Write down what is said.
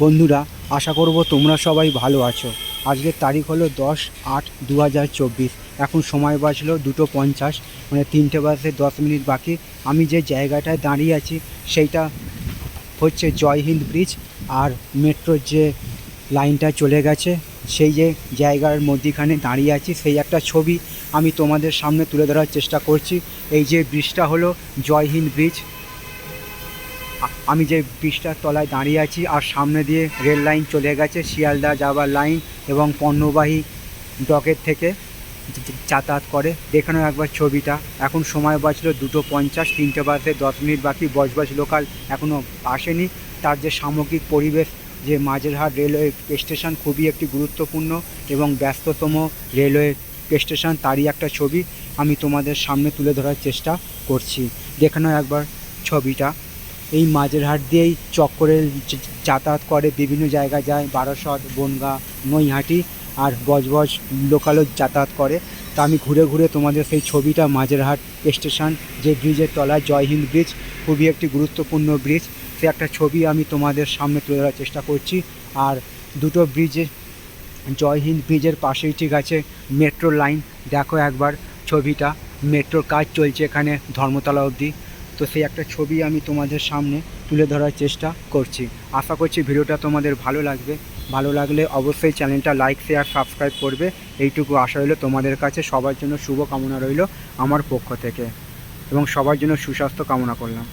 বন্ধুরা, আশা করব তোমরা সবাই ভালো আছো। আজকের তারিখ হলো দশ আট দু এখন সময় বাজলো দুটো পঞ্চাশ মানে তিনটে বাজতে দশ মিনিট বাকি। আমি যে জায়গাটায় দাঁড়িয়ে আছি, সেইটা হচ্ছে জয় হিন্দ ব্রিজ আর মেট্রোর যে লাইনটা চলে গেছে, সেই যে জায়গার মধ্যিখানে দাঁড়িয়ে আছি, সেই একটা ছবি আমি তোমাদের সামনে তুলে ধরার চেষ্টা করছি। এই যে ব্রিজটা হলো জয় হিন্দ ব্রিজ। আমি যে ব্রিজটার তলায় দাঁড়িয়ে আছি আর সামনে দিয়ে রেল লাইন চলে গেছে, শিয়ালদা যাবার লাইন এবং পণ্যবাহী ডকের থেকে যাতায়াত করে। দেখানো একবার ছবিটা। এখন সময় বাজলো দুটো পঞ্চাশ, তিনটে বাজতে দশ মিনিট বাকি, বজবজ লোকাল এখনও আসেনি। তার যে সামগ্রিক পরিবেশ, যে মাঝেরহাট রেলওয়ে স্টেশন খুবই একটি গুরুত্বপূর্ণ এবং ব্যস্ততম রেলওয়ে স্টেশন, তারই একটা ছবি। আমি তোমাদের সামনে তুলে ধরার চেষ্টা করছি। দেখানো একবার ছবিটা। এই মাঝেরহাট দিয়েই চক্করে যাতায়াত করে, বিভিন্ন জায়গায় যায়, বারাসত, বনগা, নৈহাটি আর বজবজ লোকালও যাতায়াত করে। তা আমি ঘুরে ঘুরে তোমাদের সেই ছবিটা মাঝেরহাট স্টেশন যে ব্রিজের তলায় জয় হিন্দ ব্রিজ, খুবই একটি গুরুত্বপূর্ণ ব্রিজ। সে একটা ছবি আমি তোমাদের সামনে তুলে ধরার চেষ্টা করছি। আর দুটো ব্রিজে জয় হিন্দ ব্রিজের পাশেই ঠিক আছে মেট্রো লাইন। দেখো একবার ছবিটা। মেট্রোর কাজ চলছে এখানে ধর্মতলা অবধি। তো সেই একটা ছবি আমি তোমাদের সামনে তুলে ধরার চেষ্টা করছি। আশা করছি ভিডিওটা তোমাদের ভালো লাগবে। ভালো লাগলে অবশ্যই চ্যানেলটা লাইক শেয়ার সাবস্ক্রাইব করবে। এইটুকু আশা রইল তোমাদের কাছে। সবার জন্য শুভ কামনা রইল আমার পক্ষ থেকে। এবং সবার জন্য সুস্বাস্থ্য কামনা করলাম।